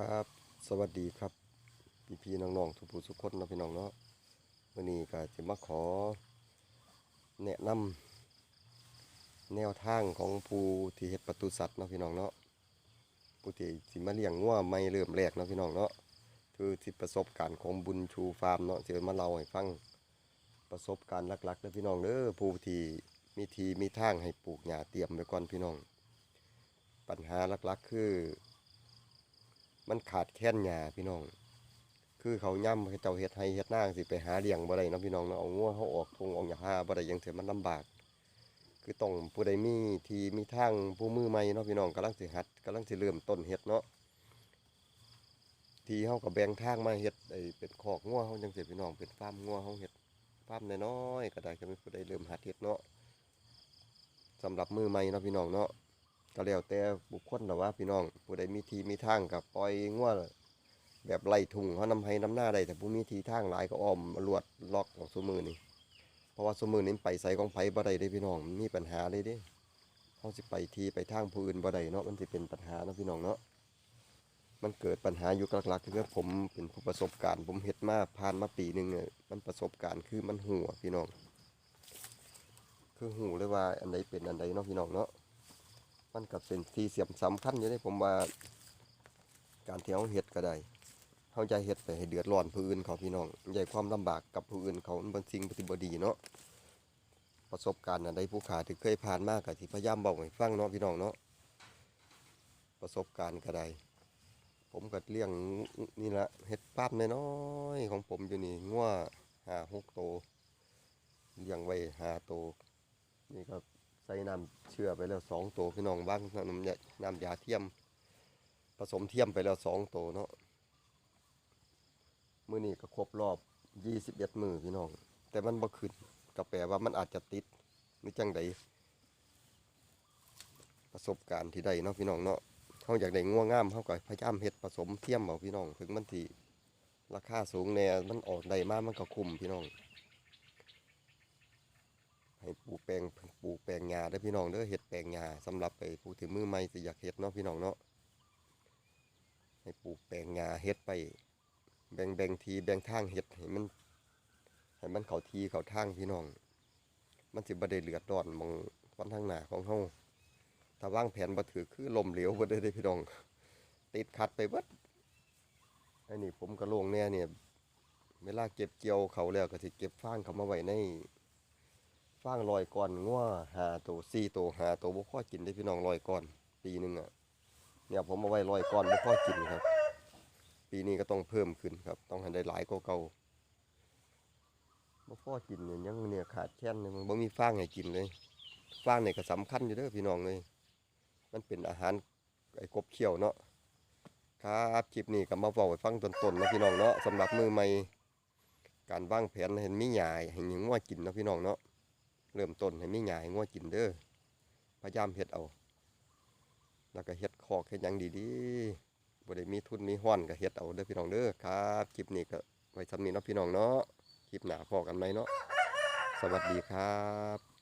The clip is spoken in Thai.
ครับ สวัสดีครับ พี่พี่ๆน้องๆทุกผู้ทุกคนนะพี่น้องเนาะวันนี้ก็จะมาขอ แนะนำแนวทางของผู้ที่เฮ็ดประตูสัตว์นะพี่น้องเนาะผู้ที่สิมาเลี้ยงงัวไม่เริ่มแรกนะพี่น้องเนาะคือที่ประสบการณ์ของบุญชูฟาร์มเนาะจะมาเล่าให้ฟังประสบการณ์หลักๆเด้อพี่น้องเด้อผู้ที่มีทีมีทางให้ปลูกหญ้าเตรียมไว้ก่อนพี่น้อง ปัญหาหลักๆ คือ มันขาดแคลนหญ้าพี่น้อง คือเขาย่ำเขาเจ้าเฮ็ดให้เฮ็ดนางสิไปหาเลี้ยงบ่ได้นะพี่น้องเนาะเอางัวเขาออกทงออกหญ้าหาบ่ได้ยังเถื่อมันลำบาก คือต้องผู้ใดมีที่มีทางผู้มือใหม่เนาะพี่น้องกำลังสิหัดกำลังสิเริ่มต้นเฮ็ดเนาะที่เฮาก็แบ่งทางมาเฮ็ดไอ้เป็นคอกงัวเฮาจังซี่พี่น้องเป็นฟาร์มงัวเฮาเฮ็ดฟาร์มน้อยๆก็ได้ก็มีผู้ใดเริ่มหัดเฮ็ดเนาะสำหรับมือใหม่เนาะพี่น้องเนาะ ก็แล้วแต่บุคคลแต่ว่าพี่น้องผู้ใดมีทีมีทางกับปล่อยงัวแบบไล่ทุ่งเขานำให้น้ำหน้าได้แต่ผู้มีทีทางหลายก็อ้อมลวดล็อกของสมือนี่เพราะว่าสมือนี้ไปใส่ของไผ่บ่ได้เด้พี่น้องมีปัญหาเลยเด้เขาสิไปทีไปทางผู้อื่นบ่ได้เนาะมันสิเป็นปัญหาเนาะพี่น้องเนาะมันเกิดปัญหาอยู่หลักๆคือผมเป็นผู้ประสบการณ์ ผมเฮ็ดมาผ่านมาปีหนึงเนี่ยมันประสบการณ์คือมันหัวพี่น้อง คือหูเลยว่าอันใดเป็นอันใดเนาะพี่น้องเนาะ มันก็เป็นที่เสียมสำคัญอยู่ในผมว่า การเที่เราเฮ็ดก็ได้เขาจะเฮ็ดไปให้เดือดร้อนผู้อื่นเขาพี่น้องใหญ่ความลำบากกับผู้อื่นเขามันเป็นสิ่งปฏิบัติดีเนาะประสบการณ์อันใดผู้ขาที่เคยผ่านมากก็ที่พยายามบอกให้ฟังเนาะพี่น้องเนาะประสบการณ์ก็ได้ผมก็เลี้ยงนี่ละเฮ็ดป้ามน้อยของผมอยู่นี่งัวหาหกโตเลี้ยงไว้หาโตนี่ก็ ใส่น้ำเชื่อไปแล้วสองตัวพี่น้องบ้างน้ำยาน้ำยาเทียม ผสมเทียมไปแล้วสองตัวเนาะมือนี้ก็ครบรอบยี่สิบเอ็ดมือพี่น้อง แต่มันบ่ขึ้นก็แปลว่ามันอาจจะติดหรือจังใดประสบการณ์ที่ได้เนาะพี่น้องเนาะเขาอยากได้ง่วงง่ามเขาก็พยายามเฮ็ดผสมเทียมเอาพี่น้องถึงมันที่ราคาสูงแน่มันออกได้มากมันก็คุ้มพี่น้อง ให้ปลูกแปลงป ลูกแปลงาได้อพี่น้องเด้อเฮ็ดแปลงหญ้าสำหรับไปผู้ที่มือใหม่สิอยากเฮ็ดเนาะพี่น้องเนาะให้ปลูกแปลงหญ้าเฮ็ดไป แบ่งแบ่งทีแบ่งทางเฮ็ดให้มันให้มันเข้าทีเข้าทางพี่น้อง มันสิบ่ได้เลือดอนมองวันทางหน้าของเฮาถ้าว่างแผนบ่ถือคือลมเหลวเบิดเลยเด้พี่น้อง ติดขัดไปเบิดอันนี้ผมก็โล่งแน่เนี่ยเวลาเก็บเกี่ยวเขาแล้วก็สิเก็บฟางเขามาไว้ใน ฟางลอยก่อนงัวหาตัวสี่ตัวหาตัวบ่พอกินได้พี่น้องลอยก่อน ปีหนึ่งอะเนี่ยผมเอาไว้ลอยก่อนบ่พอกินครับ ปีนี้ก็ต้องเพิ่มขึ้นครับ ต้องให้ได้หลายกว่าเก่าบ่พอกินเนี่ยยังเนี่ยขาดแคลนเลยมันบ่มีฟางให้กินเลยฟางเนี่ยก็สำคัญอยู่เด้อพี่น้องเลย มันเป็นอาหารไอ้กบเขียวเนาะครับคลิปนี้ก็มาเว้าให้ฟังต้นๆนะพี่น้องเนาะสำหรับมือใหม่การวางแผนเห็นมีหญ้าให้หยังงัวกินนะพี่น้องเนาะ เริ่มต้นให้มีหญ้ายงัวกินเด้อพยายามเฮ็ดเอา แล้วก็เฮ็ดคอกเฮ็ดยังดีๆบ่ได้มีทุนมีห้อนก็เฮ็ดเอาเด้อพี่น้องเด้อครับคลิปนี้ก็ไว้สำนี้เนาะพี่น้องเนาะคลิปหน้าพอกันไหมเนาะสวัสดีครับ